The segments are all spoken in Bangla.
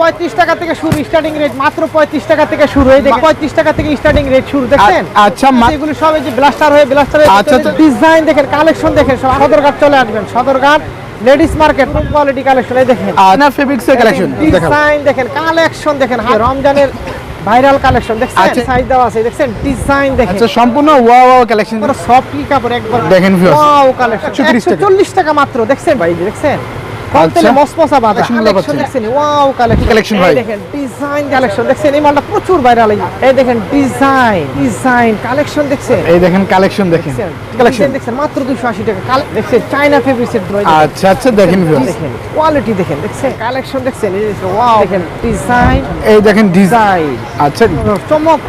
পঁয়ত্রিশ টাকা থেকে শুরু স্টার্টিং রেট মাত্র পঁয়ত্রিশ টাকা থেকে শুরু। পঁয়ত্রিশ টাকা থেকে স্টার্টিং রেট শুরু দেখছেন? আচ্ছা, এগুলো সব এই যে ব্লাস্টার হয়ে ব্লাস্টার আচ্ছা, আচ্ছা। ডিজাইন দেখেন কালেকশন দেখেন সব সদরঘাট চলে আসবেন। Sadarghat ladies market quality collection এই দেখেন। না ফেব্রিক্সের কালেকশন ডিজাইন দেখেন কালেকশন দেখেন হ্যাঁ, রমজানের ভাইরাল কালেকশন দেখছেন? আচ্ছা। সাইজ দেওয়া আছে দেখছেন? ডিজাইন দেখেন। আচ্ছা সম্পূর্ণ ওয়াও ওয়াও কালেকশন পুরো সফট কি কাপড় একবার দেখেন। ওয়াও কালেকশন 130 টাকা। 140 টাকা মাত্র দেখছেন? ভাই দেখছেন? আচ্ছা। মসমসা বাঁধা। Collection collection. দেখছেন ওয়াও কালেকশন ভাই? দেখেন ডিজাইন কালেকশন দেখছেন এই মালটা প্রচুর ভাইরাল এই দেখেন ডিজাইন ডিজাইন কালেকশন দেখছেন। এই দেখেন কালেকশন দেখেন। কালেকশন দেখছেন মাত্র 280 টাকা। দেখছেন চায়না ফেব্রিক্সের ড্রয় আচ্ছা আচ্ছা দেখেন। দেখেন কোয়ালিটি দেখেন দেখছেন কালেকশন দেখছেন। এই যে ওয়াও দেখেন ডিজাইন এই দেখেন ডিজাইন আচ্ছা। চমক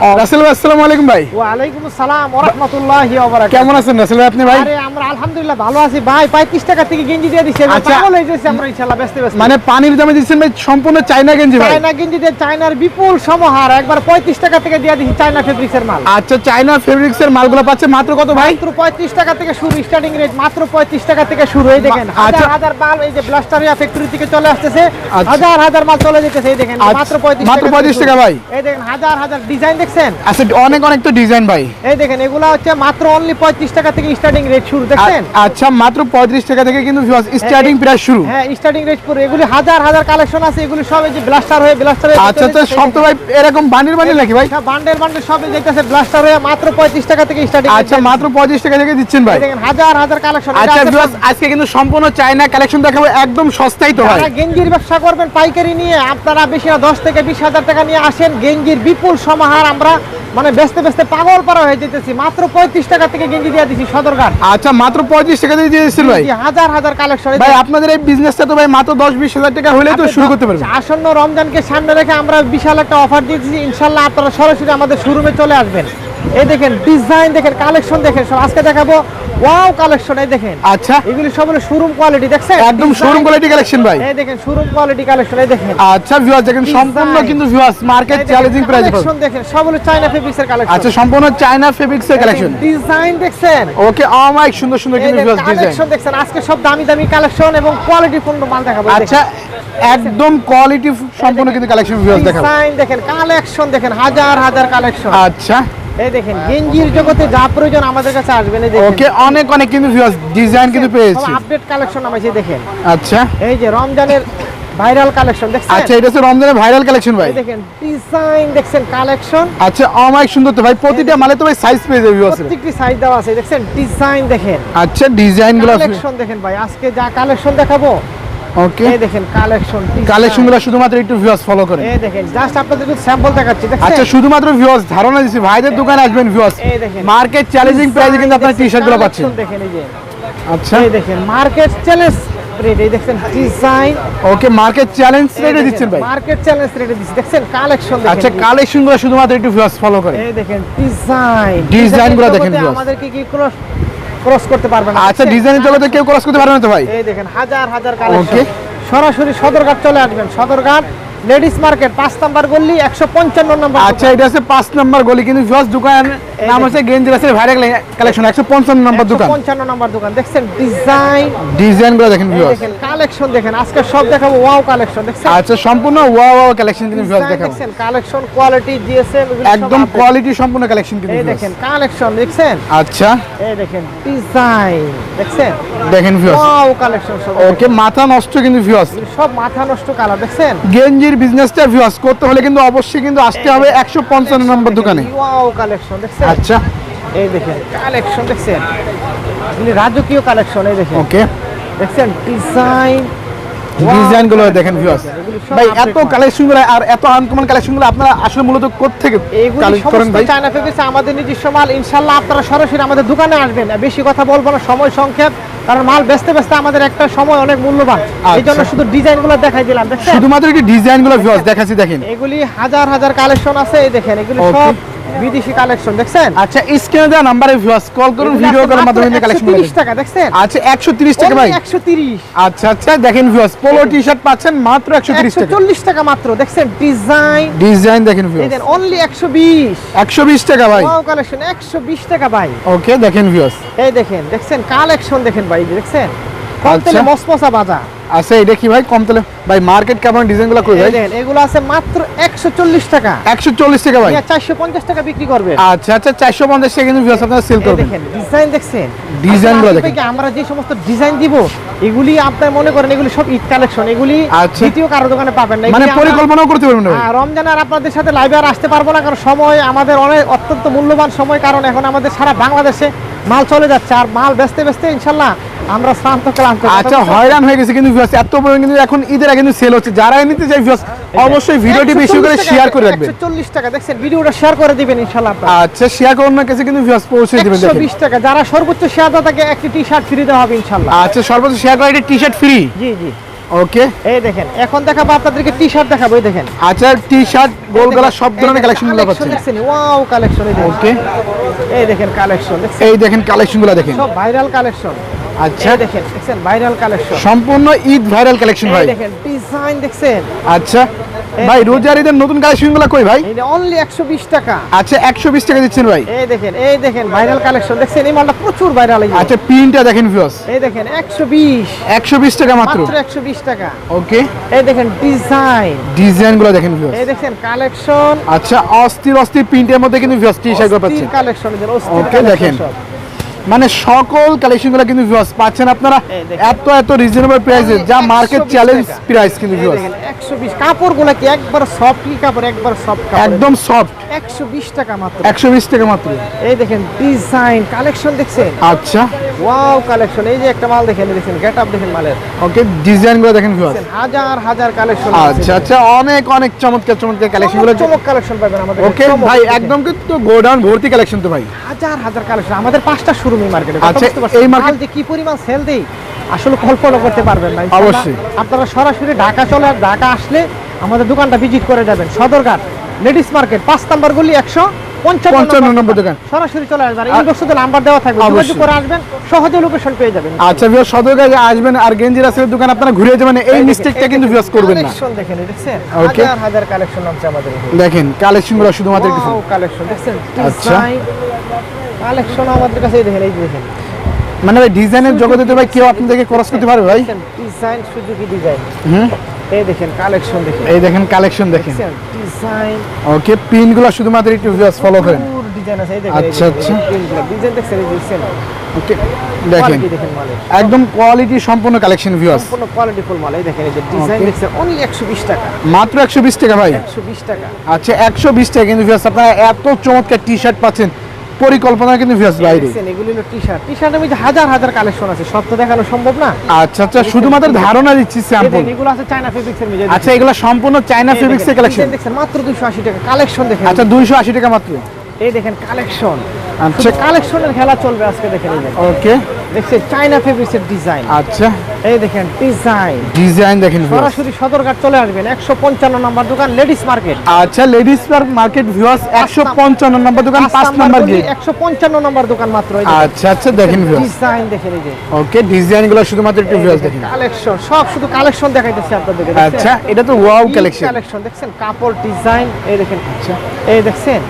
রাসেল ভাই আসসালামু আলাইকুম ভাই। ওয়ালাইকুম আসসালাম ওয়া রাহমাতুল্লাহি ওয়া বারাকাতুহু। কেমন আছেন রাসেল ভাই আপনি ভাই? আরে আমরা আলহামদুলিল্লাহ ভালো আছি। ভাই 35 টাকা থেকে গেঞ্জি দিয়ে দিছে। আচ্ছা। পাগল হয়ে যাচ্ছে আমরা ইনশাআল্লাহ ব্যস্ত ব্যস্ত। মানে পানির দামে দিচ্ছেন ভাই সম্পূর্ণ চাইনা গেঞ্জি ভাই। চায়না গেঞ্জি দিয়ে চায়নার বিপুল সমাহার। একবার 35 টাকা থেকে দিয়ে দিছি চায়না ফেব্রিক্সের মাল। আচ্ছা চাইনা ফেব্রিক্সের মালগুলো পাচ্ছে মাত্র কত ভাই? মাত্র 35 টাকা থেকে শুরু স্টার্টিং রেট মাত্র 35 টাকা থেকে শুরু। এই দেখেন আচ্ছা। হাজার হাজার মাল এই যে ব্লাস্টারিয়া ফ্যাক্টরি থেকে চলে আসতেছে। হাজার হাজার মাল চলে যেতেছে এই দেখেন। মাত্র 35 মাত্র টাকা 35 টাকা ভাই। এই দেখেন হাজার হাজার ডিজাইন দেখছেন? আচ্ছা অনেক অনেক তো ডিজাইন ভাই। এই দেখেন এগুলা হচ্ছে মাত্র অনলি 35 টাকা থেকে স্টার্টিং রেট শুরু দেখছেন? আচ্ছা মাত্র পঁয়ত্রিশ টাকা থেকে কিন্তু স্টার্টিং প্রাইস শুরু। হ্যাঁ স্টার্টিং রেট পুরো। এগুলি হাজার হাজার কালেকশন আছে এগুলি সব এই যে ব্লাস্টার হয়ে ব্লাস্টার হয়ে আচ্ছা আচ্ছা সব তো ভাই এরকম বান্ডিল বান্ডিল নাকি ভাই? বান্ডেল বান্ডেল সব যেতেছে ব্লাস্টার হয়ে মাত্র 35 টাকা থেকে স্টার্টিং আচ্ছা মাত্র পঁয়ত্রিশ টাকা থেকে দিচ্ছেন ভাই। দেখেন হাজার হাজার কালেকশন আচ্ছা viewers, আজকে কিন্তু সম্পূর্ণ চাইনা কালেকশন দেখাবো একদম সস্তাই তো ভাই। গেঞ্জির ব্যবসা করবেন পাইকারি নিয়ে আপনারা বেশি না দশ থেকে বিশ হাজার টাকা নিয়ে আসেন গেঞ্জির বিপুল সমাহার আমরা মানে বেচতে বেচতে পাগল পারা হয়ে যেতেছি। মাত্র পঁয়ত্রিশ টাকা থেকে গেঞ্জি দিয়ে দিছি সদরঘাট। আচ্ছা মাত্র পঁয়ত্রিশ টাকা দিয়ে দিয়েছিল ভাই? হাজার হাজার কালেকশন ভাই আপনাদের এই বিজনেসটা তো ভাই মাত্র দশ বিশ হাজার টাকা হলেই তো শুরু করতে পারবেন। আসন্ন রমজানকে সামনে রেখে আমরা বিশাল একটা অফার দিয়েছি ইনশাল্লাহ আপনারা সরাসরি আমাদের শোরুমে চলে আসবেন। এই দেখেন ডিজাইন দেখেন কালেকশন দেখেন সব আজকে দেখাবো। ওয়াও কালেকশন এই দেখেন। আচ্ছা। এগুলি সব হলো শোরুম কোয়ালিটি দেখছেন? একদম শোরুম কোয়ালিটি কালেকশন ভাই। এই দেখেন শোরুম কোয়ালিটি কালেকশন এই দেখেন। আচ্ছা ভিউয়ার্স দেখেন সম্পূর্ণ কিন্তু viewers market challenging price collection দেখেন সব হলো চায়না ফেব্রিক্সের কালেকশন আচ্ছা সম্পূর্ণ চায়না ফেব্রিক্সের কালেকশন ডিজাইন দেখছেন। ওকে অমাইক সুন্দর সুন্দর কিন্তু ভিউয়ার্স ডিজাইন কালেকশন দেখছেন আজকে সব দামি দামি কালেকশন এবং কোয়ালিটি পূর্ণ মাল দেখাবো আচ্ছা একদম কোয়ালিটি সম্পূর্ণ কিন্তু কালেকশন ভিউয়ার্স দেখাবো। ডিজাইন দেখেন কালেকশন দেখেন হাজার হাজার কালেকশন আচ্ছা। এই দেখেন গেঞ্জির জগতে যা প্রয়োজন আমাদের কাছে আসবেন এই ওকে অনেক অনেক কিন্তু ভিউয়ার্স ডিজাইন কিন্তু পেয়েছি। আপডেট কালেকশন আমাকে দেখেন। আচ্ছা। এই যে রমজানের ভাইরাল কালেকশন দেখছেন? আচ্ছা এটা হচ্ছে রমজানের ভাইরাল কালেকশন ভাই। দেখেন ডিজাইন দেখছেন কালেকশন আচ্ছা অমাইক সুন্দর তো ভাই প্রতিটা মালে তো ভাই সাইজ পেয়ে যাবে ভিউয়ার্স প্রত্যেকটি সাইজ দেওয়া আছে দেখছেন ডিজাইন দেখেন। আচ্ছা ডিজাইনগুলো কালেকশন দেখেন ভাই আজকে যা কালেকশন দেখাবো ওকে এই দেখেন কালেকশন কালেকশনগুলো শুধুমাত্র একটু ভিউয়ার্স ফলো করেন। এই দেখেন জাস্ট আপনাদের একটু স্যাম্পল দেখাচ্ছি আচ্ছা শুধুমাত্র ভিউয়ার্স ধারণা দিচ্ছি ভাইদের দোকানে আসবেন ভিউয়ার্স এই দেখেন। মার্কেট চ্যালেঞ্জিং প্রাইসে কিন্তু আপনার টি শার্টগুলো পাচ্ছেন। দেখেন এই যে। আচ্ছা। এই দেখেন মার্কেট চ্যালেঞ্জ রেট এই দেখছেন ডিজাইন ওকে মার্কেট চ্যালেঞ্জ রেটে দিচ্ছেন ভাই। মার্কেট চ্যালেঞ্জ রেটে দিচ্ছি দেখছেন কালেকশন দেখেন। আচ্ছা কালেকশনগুলো শুধুমাত্র একটু ভিউয়ার্স ফলো করেন। এই দেখেন ডিজাইন Design গুলো দেখেন viewers। আমাদেরকে কি ক্রস ক্রস করতে পারবে না। আচ্ছা ডিজাইনের জগতে কেউ ক্রস করতে পারবে না তো ভাই? এই দেখেন হাজার হাজার কালেকশন ওকে সরাসরি সদরঘাট চলে আসবেন সদরঘাট লেডিস মার্কেট পাঁচ নাম্বার গল্লি একশো পঞ্চান্ন নম্বর আচ্ছা এটা হচ্ছে পাঁচ নাম্বার গলি কিন্তু ভিউয়ার্স দোকান নাম হচ্ছে গেঞ্জি রাসের ভাইরাল কালেকশন একশো পঞ্চান্ন নম্বর দোকান। পঞ্চান্ন নম্বর দোকান। দেখছেন ডিজাইন ডিজাইনগুলো দেখেন দেখেন কালেকশন দেখেন। আজকে সব দেখাবো ওয়াও কালেকশন দেখছেন? আচ্ছা সম্পূর্ণ ওয়াও ওয়াও কালেকশন কিন্তু ভিউয়ার্স দেখাবো। দেখছেন কালেকশন কোয়ালিটি জিএসএম একদম কোয়ালিটি সম্পূর্ণ কালেকশন কিন্তু এই দেখেন কালেকশন দেখছেন? আচ্ছা। এই দেখেন ডিজাইন দেখছেন? দেখেন ভিউয়ার্স ওয়াও কালেকশন সব। ওকে মাথা নষ্ট কিন্তু ভিউয়ার্স সব মাথা নষ্ট কালার দেখছেন? গেঞ্জির বিজনেসটা ভিউয়ার্স করতে হলে কিন্তু অবশ্যই কিন্তু আসতে হবে একশো পঞ্চান্ন নম্বর দোকানে। ওয়াও কালেকশন দেখছেন? আচ্ছা। এই দেখেন কালেকশন দেখছেন। এই রাজকীয় কালেকশন এই দেখেন। ওকে দেখছেন? ডিজাইন ডিজাইনগুলো দেখেন ভিউয়ার্স ভাই এত মাল। কালেকশনগুলো আর এত আনকমন কালেকশনগুলো আপনারা আসলে মূলত এগুলি কালেক্ট করেন ভাই? চায়না ফেব্রিক্স আমাদের নিজস্ব মাল। ইনশাল্লাহ আপনারা সরাসরি আমাদের দোকানে আসবেন। বেশি কথা বলব না সময় সংক্ষেপ। কারণ মাল বেচতে বেচতে আমাদের একটা সময় অনেক মূল্যবান। এই জন্য আচ্ছা। শুধু ডিজাইনগুলো দেখাই দিলাম দেখছেন? শুধুমাত্র একটি ডিজাইনগুলো ভিউয়ার্স দেখাচ্ছি দেখেন। এগুলি হাজার হাজার কালেকশন আছে এই দেখেন। এগুলি সব বিদেশি কালেকশন দেখছেন? আচ্ছা স্ক্রিনে দেওয়া নাম্বারে ভিউয়ার্স কল করুন ভিডিও করার মাধ্যমে কালেকশন করে 130 টাকা দেখছেন? আচ্ছা একশো তিরিশ টাকা ভাই। একশো তিরিশ। আচ্ছা আচ্ছা দেখেন ভিউয়ার্স পোলো টি শার্ট পাচ্ছেন মাত্র একশো তিরিশ একশো টাকা চল্লিশ টাকা মাত্র দেখছেন? ডিজাইন ডিজাইন দেখেন ভিউয়ার্স দেন অনলি একশো বিশ। একশো বিশ টাকা ভাই। ওয়াও কালেকশন একশো বিশ টাকা ভাই। ওকে দেখেন ভিউয়ার্স এই দেখেন দেখছেন? কালেকশন দেখেন ভাই দেখছেন? কম তেলে আচ্ছা। মসমসা ভাজা আচ্ছা এটা কি ভাই? কম তেলে ভাই মার্কেট কেমন ডিজাইনগুলো ভাই? এগুলো আছে মাত্র একশো চল্লিশ টাকা। একশো চল্লিশ টাকা ভাই। চারশো পঞ্চাশ টাকা বিক্রি করবে আচ্ছা আচ্ছা চারশো পঞ্চাশ টাকা কিন্তু ভিউয়ার্স আপনারা সেল করবেন। দেখেন ডিজাইন দেখছেন? গুলো দেখেন। আমরা যে সমস্ত ডিজাইন দিব এগুলি আপনার মনে করেন এগুলি সব ঈদ কালেকশন এগুলি আচ্ছা। দ্বিতীয় কারও দোকানে পাবেন না। মানে পরিকল্পনাও করতে পারবেন না রমজান আর আপনাদের সাথে লাইভে আর আসতে পারব না কারণ সময় আমাদের অনেক অত্যন্ত মূল্যবান সময় কারণ এখন আমাদের সারা বাংলাদেশে মাল চলে যাচ্ছে আর মাল বেচতে বেচতে ইনশাল্লাহ আমরা শ্রান্ত ক্লান্ত আচ্ছা হয়রান হয়ে গেছে কিন্তু ভিউয়ার্স এত পরিমাণ কিন্তু এখন ঈদের কিন্তু সেল হচ্ছে। যারা নিতে চাই ভিউয়ার্স অবশ্যই ভিডিওটি বেশি করে শেয়ার করে রাখবেন চল্লিশ টাকা দেখছেন ভিডিওটা শেয়ার করে দিবেন ইনশাল্লাহ আপনারা। আচ্ছা শেয়ার করুন না কাছে কিন্তু ভিউয়ার্স পৌঁছে দিবেন একশো দেখেন বিশ টাকা যারা সর্বোচ্চ শেয়ার তাকে একটি টি শার্ট ফ্রি দেওয়া হবে ইনশাল্লাহ আচ্ছা সর্বোচ্চ শেয়ার করে টি শার্ট ফ্রি জি জি। ওকে এই দেখেন এখন দেখাবো আপনাদেরকে টি শার্ট দেখাবো এই দেখেন। আচ্ছা টি শার্ট গোল গলা সব ধরনের কালেকশনগুলো পাচ্ছেন। দেখছেন ওয়াও কালেকশন এই দেখেন। ওকে এই দেখেন কালেকশন এই দেখেন কালেকশনগুলো দেখেন। সব ভাইরাল কালেকশন আচ্ছা। এই দেখেন ভাইরাল কালেকশন সম্পূর্ণ ঈদ ভাইরাল কালেকশন ভাই। দেখেন ডিজাইন দেখছেন? আচ্ছা। ভাই রোজার ঈদের নতুন কালেকশনগুলো কই ভাই? এটা অনলি 120 টাকা। আচ্ছা একশো বিশ টাকা দিচ্ছেন ভাই। এই দেখেন এই দেখেন ভাইরাল কালেকশন দেখছেন এই মালটা প্রচুর ভাইরাল এই। আচ্ছা প্রিন্টটা দেখেন ভিউয়ার্স এই দেখেন 120 একশো বিশ টাকা মাত্র। মাত্র 120 টাকা। ওকে। এই দেখেন ডিজাইন ডিজাইনগুলো দেখেন ভিউয়ার্স এই দেখেন কালেকশন আচ্ছা অস্থির অস্থির প্রিন্টের মধ্যে কিন্তু ভিউয়ার্স টি শার্ট পাচ্ছেন। কালেকশন অস্থির ওকে দেখেন। মানে সকল কালেকশনগুলো কিন্তু ভিউয়ার্স পাচ্ছেন। আপনারা এত এত রিজনেবল প্রাইসে যা মার্কেট চ্যালেঞ্জ। প্রাইস কিন্তু ভিউয়ার্স দেখেন 120 কাপড়গুলো কি একবার সফটলি কাপড় একবার সফট একদম সফট 120 টাকা মাত্র। একশো বিশ টাকা মাত্র। এই দেখেন ডিজাইন কালেকশন দেখছেন? আচ্ছা। ওয়াও কালেকশন এই যে একটা মাল দেখেন দেখেন গেট আপ দেখেন মালের। ওকে ডিজাইনগুলো দেখেন হাজার হাজার কালেকশন আচ্ছা আচ্ছা অনেক অনেক চমৎকার চমৎকার কালেকশনগুলো চমক কালেকশন পাবেন আমাদের। ওকে ভাই একদম কিন্তু গোডাউন ভর্তি কালেকশন তো ভাই। হাজার হাজার কালেকশন আমাদের পাঁচটা শোরুম এই মার্কেটে আচ্ছা, এই এই মার্কেট কি পরিমাণ সেল দেই আসলে কল্পনা করতে পারবেন না অবশ্যই। আপনারা সরাসরি ঢাকা চলে আর ঢাকা আসলে আমাদের দোকানটা ভিজিট করে যাবেন। সদরঘাট লেডিস মার্কেট পাঁচ নাম্বার গুলি একশো পঞ্চান্ন পঞ্চান্ন নম্বর দোকান। সরাসরি চলে আসবেন। নাম্বার দেওয়া থাকবে। করে আসবেন। সহজে লোকেশন পেয়ে যাবেন। আচ্ছা আসবেন আর দোকান আপনারা ঘুরে যাবেন। এই মিস্টেকটা কিন্তু করবেন না। দেখেন হাজার হাজার কালেকশন আমাদের দেখেন কালেকশন শুধুমাত্র কালেকশন দেখছেন? আচ্ছা। কালেকশন আমাদের কাছে দেখেন এই দেখেন। মানে ভাই ডিজাইনের জগতে তো ভাই কেউ আপনাদেরকে ক্রস করতে পারবে ভাই? ডিজাইন সুজুকি ডিজাইন হুম? এই দেখেন কালেকশন দেখেন। এই দেখেন কালেকশন দেখেন। ডিজাইন ওকে পিনগুলো শুধুমাত্র একটু ভিউয়ার্স ফলো করেন। ডিজাইন আছে এই দেখেন আচ্ছা, আচ্ছা। ডিজাইন দেখছেন এই দেখছেন ওকে দেখেন। দেখেন একদম কোয়ালিটি সম্পূর্ণ কালেকশন ভিউয়ার্স সম্পূর্ণ কোয়ালিটি ফুল মাল এই দেখেন এই যে ডিজাইন. দেখছেন অনলি 120 টাকা। মাত্র একশো বিশ টাকা ভাই? 120 টাকা। আচ্ছা একশো বিশ টাকা কিন্তু ভিউয়ার্স আপনারা এত চমৎকার টি শার্ট পাচ্ছেন। পরিকল্পনা কিন্তু ভিউয়ার্স বাইরে। এগুলি হলো টি-শার্ট টি-শার্টের মধ্যে হাজার হাজার কালেকশন আছে সব তো দেখানো সম্ভব না? আচ্ছা আচ্ছা শুধুমাত্র ধারণা দিচ্ছি স্যাম্পল এগুলো আছে চায়না ফেব্রিক্সের মধ্যে। আচ্ছা এগুলো সম্পূর্ণ চায়না ফেব্রিক্সের কালেকশন দেখছেন মাত্র 280 টাকা। কালেকশন দেখেন। আচ্ছা দুইশো আশি টাকা মাত্র। এই দেখেন কালেকশন আচ্ছা। কালেকশনের খেলা চলবে আজকে দেখেন দেখেন। ওকে দেখছেন চায়না ফেব্রিক্সের ডিজাইন আচ্ছা। এই দেখেন ডিজাইন ডিজাইন দেখেন সরাসরি সদরঘাট চলে আসবেন একশো পঞ্চান্ন নম্বর দোকান লেডিস মার্কেট আচ্ছা লেডিস পার্ক মার্কেট ভিউয়ার্স একশো পঞ্চান্ন নম্বর দোকান পাঁচ নাম্বার গেট একশো পঞ্চান্ন নম্বর দোকান মাত্র আচ্ছা আচ্ছা দেখেন ভিউয়ার্স ডিজাইন দেখেন এই যে। ওকে ডিজাইনগুলো শুধুমাত্র একটু ভিউয়ার্স দেখেন কালেকশন সব শুধু কালেকশন দেখাইতেছি আপনাদেরকে আচ্ছা এটা তো ওয়াও কালেকশন কালেকশন দেখছেন? কাপড় ডিজাইন এই দেখেন। আচ্ছা। এই দেখছেন?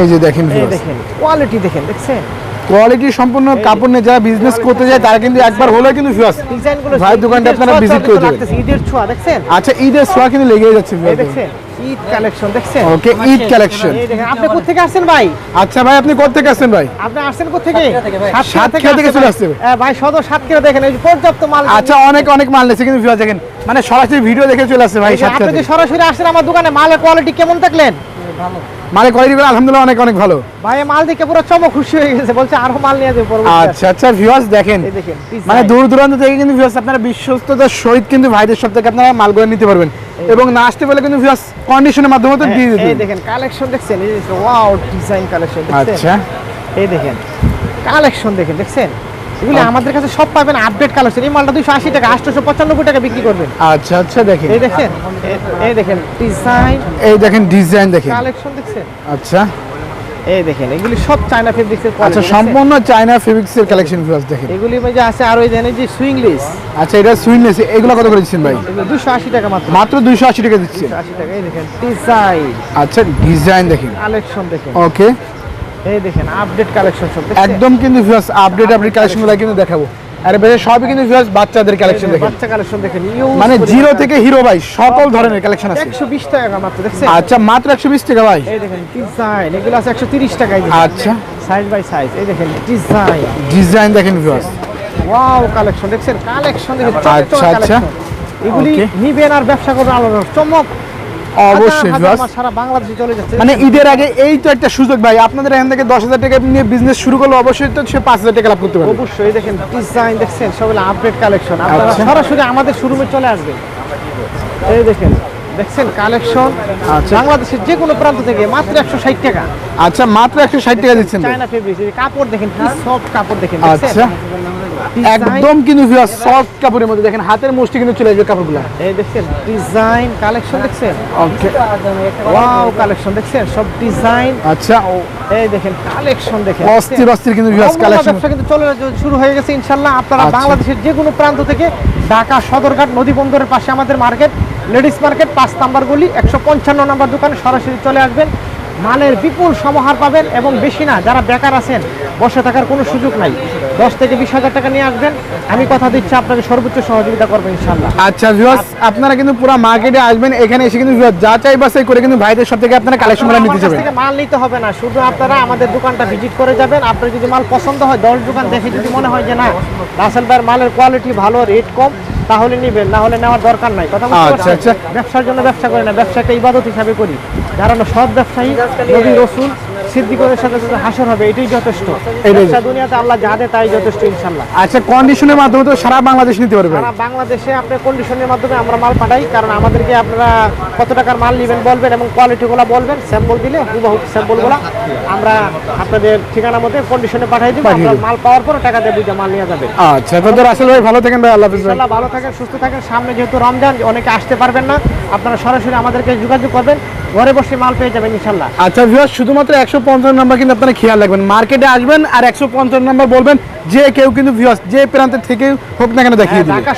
এই যে দেখেন ভিউয়ার্স দেখেন কোয়ালিটি দেখেন দেখছেন? কোয়ালিটি সম্পূর্ণ কাপড় নিয়ে যারা বিজনেস করতে যায় তারা কিন্তু একবার হলেও কিন্তু ডিজাইন ভাই দোকানটা আপনারা visit করে যাবেন। ঈদের ছোঁয়া দেখছেন? আচ্ছা ঈদের সোয়া কিন্তু লেগে যাচ্ছে এই viewers। দেখছেন ঈদ কালেকশন দেখছেন? ওকে ঈদ কালেকশন এই দেখেন আপনি কোথেকে আসছেন ভাই? আচ্ছা ভাই আপনি কোথেকে আসছেন ভাই? আপনি আসছেন কোথেকে সাতক্ষীরা থেকে চলে আসছে। হ্যাঁ, ভাই সদর সাতক্ষীরা দেখেন এই যে পর্যাপ্ত মাল আচ্ছা অনেক অনেক মাল নিয়েছে কিন্তু ভিউয়ার্স দেখেন। মানে সরাসরি ভিডিও দেখে চলে আসছে ভাই যে আপনি সরাসরি আসেন আমার দোকানে মালের কোয়ালিটি কেমন দেখলেন? মানে কোয়ালিটি আলহামদুলিল্লাহ অনেক অনেক ভালো। ভাই মাল দেখে পুরো চমক খুশি হয়ে গেছে বলছে আরও মাল নিয়ে যাবে। আচ্ছা আচ্ছা ভিউয়ার্স দেখেন মানে দূর দূরান্ত থেকে কিন্তু ভিউয়ার্স আপনারা বিশ্বস্ততার সহিত কিন্তু ভাইদের সব থেকে আপনারা মালগুলো নিতে পারবেন। এবং না আসতে পারলে কিন্তু ভিউয়ার্স কন্ডিশনের মাধ্যমে তো দিয়ে হ্যাঁ, এই দিতে দেখেন কালেকশন দেখছেন এই যে ওয়াও ডিজাইন কালেকশন আচ্ছা। এই দেখেন কালেকশন দেখেন দেখছেন? এগুলি আমাদের কাছে সব পাবেন আপডেট কালেকশন এই মালটা দুইশো আশি টাকা আটশোশো পঁচানব্বই টাকা বিক্রি করবেন। আচ্ছা আচ্ছা দেখেন। এই দেখেন এই দেখেন ডিজাইন এই দেখেন ডিজাইন দেখেন। কালেকশন দেখছেন? আচ্ছা। এই দেখেন এগুলি সব চায়না ফেব্রিক্সের আচ্ছা সম্পূর্ণ চায়না ফেব্রিক্সের কালেকশন ভিউয়ার্স দেখেন। এগুলি মধ্যে আছে আর ওই জানেন যে সুইংলিস আচ্ছা এটা সুইনলেস এগুলো কত করে দিচ্ছেন ভাই? এগুলো দুশো আশি টাকা মাত্র। মাত্র দুইশো আশি টাকা দিচ্ছেন। আশি টাকা এই দেখেন ডিজাইন আচ্ছা ডিজাইন দেখেন। কালেকশন দেখেন। ওকে এই দেখেন আপডেট কালেকশন সব একদম কিন্তু ভিউয়ার্স আপডেট আপডেট কালেকশনগুলো কিন্তু দেখাবো। আর বেশি সবই কিন্তু ভিউয়ার্স বাচ্চাদের কালেকশন দেখেন। বাচ্চা কালেকশন দেখেন মানে জিরো থেকে হিরো ভাই সকল ধরনের কালেকশন আছে। একশো বিশ টাকা মাত্র দেখছেন? আচ্ছা মাত্র একশো বিশ টাকা ভাই। এই দেখেন ডিজাইন এগুলো আছে একশো তিরিশ টাকায় আচ্ছা। সাইজ বাই সাইজ এই দেখেন ডিজাইন ডিজাইন দেখেন ভিউয়ার্স ওয়াও কালেকশন দেখছেন? কালেকশন দেখেন আচ্ছা, আচ্ছা। এগুলি নিবেন আর ব্যবসা করবেন আলাদা চমক অবশ্যই সারা বাংলাদেশে চলে যাচ্ছে। মানে ঈদের আগে এই তো একটা সুযোগ ভাই আপনাদের এখান থেকে দশ হাজার টাকা নিয়ে বিজনেস শুরু করলে অবশ্যই তো সে পাঁচ হাজার টাকা লাভ করতে পারবে। অবশ্যই দেখেন ডিজাইন দেখছেন সবগুলো আপডেট কালেকশন আপনারা আচ্ছা। সরাসরি আমাদের শোরুমে চলে আসবেন। এই দেখেন দেখছেন কালেকশন আচ্ছা। বাংলাদেশের যে কোনো প্রান্ত থেকে মাত্র একশো ষাট টাকা। আচ্ছা মাত্র একশো ষাট টাকা দিচ্ছেন চায়না ফেব্রিক কাপড় দেখেন কি সফট কাপড় দেখেন আচ্ছা। একদম কিন্তু ভিউয়ার্স সফট কাপড়ের মধ্যে দেখেন হাতের মুষ্টি কিন্তু চলে আসবে কাপড়গুলো। এই দেখছেন ডিজাইন কালেকশন দেখছেন? ওকে ওয়াও কালেকশন দেখছেন? সব ডিজাইন আচ্ছা। এই দেখেন কালেকশন দেখেন। অস্থির অস্থির কিন্তু ভিউয়ার্স কালেকশন ব্যবসা কিন্তু চলে শুরু হয়ে গেছে ইনশাল্লাহ আপনারা আচ্ছা। বাংলাদেশের যে কোনো প্রান্ত থেকে ঢাকা সদরঘাট নদী বন্দরের পাশে আমাদের মার্কেট লেডিস মার্কেট পাঁচ নাম্বার গলি একশো পঞ্চান্ন নাম্বার দোকানে সরাসরি চলে আসবেন। মালের বিপুল সমাহার পাবেন এবং বেশি না যারা বেকার আছেন বসে থাকার কোনো সুযোগ নাই। দশ থেকে বিশ হাজার টাকা নিয়ে আসবেন। আমি কথা দিচ্ছি আপনাকে সর্বোচ্চ সহযোগিতা করবেন ইনশাল্লাহ আচ্ছা ভিউয়ার্স আপনারা কিন্তু পুরো মার্কেটে আসবেন এখানে এসে কিন্তু viewers যাচাই বাছাই করে কিন্তু ভাইদের সব থেকে আপনারা কালেকশন করে নিতে যাবেন। মাল নিতে হবে না শুধু আপনারা আমাদের দোকানটা ভিজিট করে যাবেন। আপনার যদি মাল পছন্দ হয় দশ দোকান দেখে যদি মনে হয় যে না রাসেল ভাইয়ের মালের কোয়ালিটি ভালো রেট কম তাহলে নিবেন না হলে নেওয়ার দরকার নাই। কথা আচ্ছা, আচ্ছা। ব্যবসার জন্য ব্যবসা করে না ব্যবসাকে ইবাদত হিসাবে করি। যারা সব ব্যবসায়ী নবী রসুল সিদ্দিকের সাথে সাথে হাসর হবে এটাই যথেষ্ট। ব্যবসা দুনিয়াতে আল্লাহ যা দেয় তাই যথেষ্ট ইনশাল্লাহ আচ্ছা কন্ডিশনের মাধ্যমে তো সারা বাংলাদেশ নিতে পারবেন সারা বাংলাদেশে কন্ডিশনের মাধ্যমে আমরা মাল পাঠাই কারণ আমাদেরকে আপনারা কত টাকার মাল নেবেন বলবেন এবং কোয়ালিটিগুলো বলবেন স্যাম্পল দিলে হুবহু স্যাম্পলগুলো আমরা আপনাদের ঠিকানা মতো কন্ডিশনে পাঠিয়ে দিব মাল পাওয়ার পরে টাকা দিয়ে বুঝে মাল নিয়ে যাবেন আচ্ছা তো রাসেল ভাই ভালো থাকেন ভাই আল্লাহ হাফিজ ভালো থাকেন সুস্থ থাকেন সামনে যেহেতু রমজান অনেকে আসতে পারবেন না আপনারা সরাসরি আমাদেরকে যোগাযোগ করবেন ঘরে বসে মাল পেয়ে যাবেন ইনশাল্লাহ আচ্ছা ভিউয়ার্স শুধুমাত্র একশো পঞ্চান্ন নাম্বার কিন্তু আপনারা খেয়াল রাখবেন। মার্কেটে আসবেন আর একশো পঞ্চান্ন নাম্বার বলবেন যে কেউ কিন্তু যে প্রান্তের থেকে হোক না কেন দেখিয়ে দিবে। ঢাকা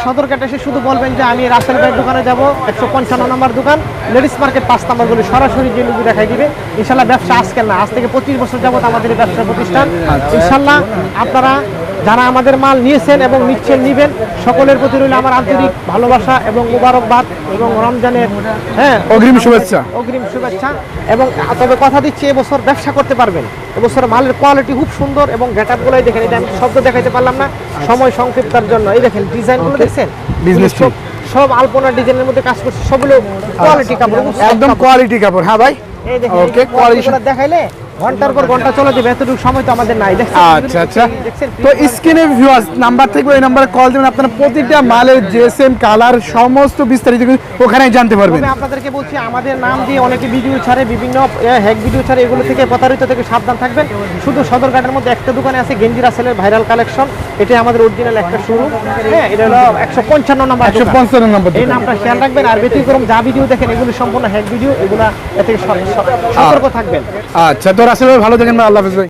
এসে শুধু বলবেন যে আমি রাসেল ভাইয়ের দোকানে যাব একশো পঞ্চান্ন নম্বর দোকান লেডিস মার্কেট পাঁচ নম্বরগুলি সরাসরি যে লুকু দেখাই দিবে। ইনশাল্লাহ ব্যবসা আজকে না আজ থেকে পঁচিশ বছর যাবত আমাদের ব্যবসা প্রতিষ্ঠান। ইনশাল্লাহ আপনারা যারা আমাদের মাল নিয়েছেন এবং নিচ্ছেন নিবেন সকলের প্রতি রইল আমার আন্তরিক ভালোবাসা এবং মুবারকবাদ এবং রমজানের হ্যাঁ অগ্রিম শুভেচ্ছা। অগ্রিম শুভেচ্ছা। এবং তবে কথা দিচ্ছি এবছর ব্যবসা করতে পারবেন। এবছর মালের কোয়ালিটি খুব সুন্দর এবং গেট আপগুলোই দেখেন এটা আমি শব্দ দেখাইতে পারলাম না। সময় সংক্ষিপ্তার জন্য। এই দেখেন ডিজাইনগুলো দেখছেন? বিজনেস সব আলপনা ডিজাইনের মধ্যে কাজ করছে সবগুলো কোয়ালিটি কাপড় একদম কোয়ালিটি কাপড় হ্যাঁ ভাই? এই দেখেন ওকে কোয়ালিটি দেখাইলে ঘণ্টার পর ঘণ্টা চলে যাবে এতটুকু সময় তো আমাদের নাই। দেখছেন আচ্ছা আচ্ছা। তো স্ক্রিনে ভিউয়ার্স নাম্বার থেকে ওই নাম্বারে কল দেবেন। আপনারা প্রতিটা মালের জেসএম কালার সমস্ত বিস্তারিত ওখানেই জানতে পারবেন। আপনাদেরকে বলছি আমাদের নাম দিয়ে অনেকে ভিডিও ছাড়ে বিভিন্ন হ্যাক ভিডিও ছাড়ে এগুলো থেকে প্রতারিত থেকে সাবধান থাকবেন। শুধু সদরঘাটের মধ্যে একটা দোকানে আছে গেঞ্জি রাসেলের ভাইরাল কালেকশন এটাই আমাদের অরিজিনাল একটা শুরু হ্যাঁ এটা হলো একশো পঞ্চান্ন নম্বর একশো পঞ্চান্ন নম্বর এই নামটা খেয়াল রাখবেন। আর ব্যতিক্রম যা ভিডিও দেখেন এগুলো সম্পূর্ণ হ্যাক ভিডিও এগুলা এ থেকে সতর্ক থাকবেন। আচ্ছা তো ভাই ভালো থাকেন ভাই আল্লাহ হাফিজ ভাই।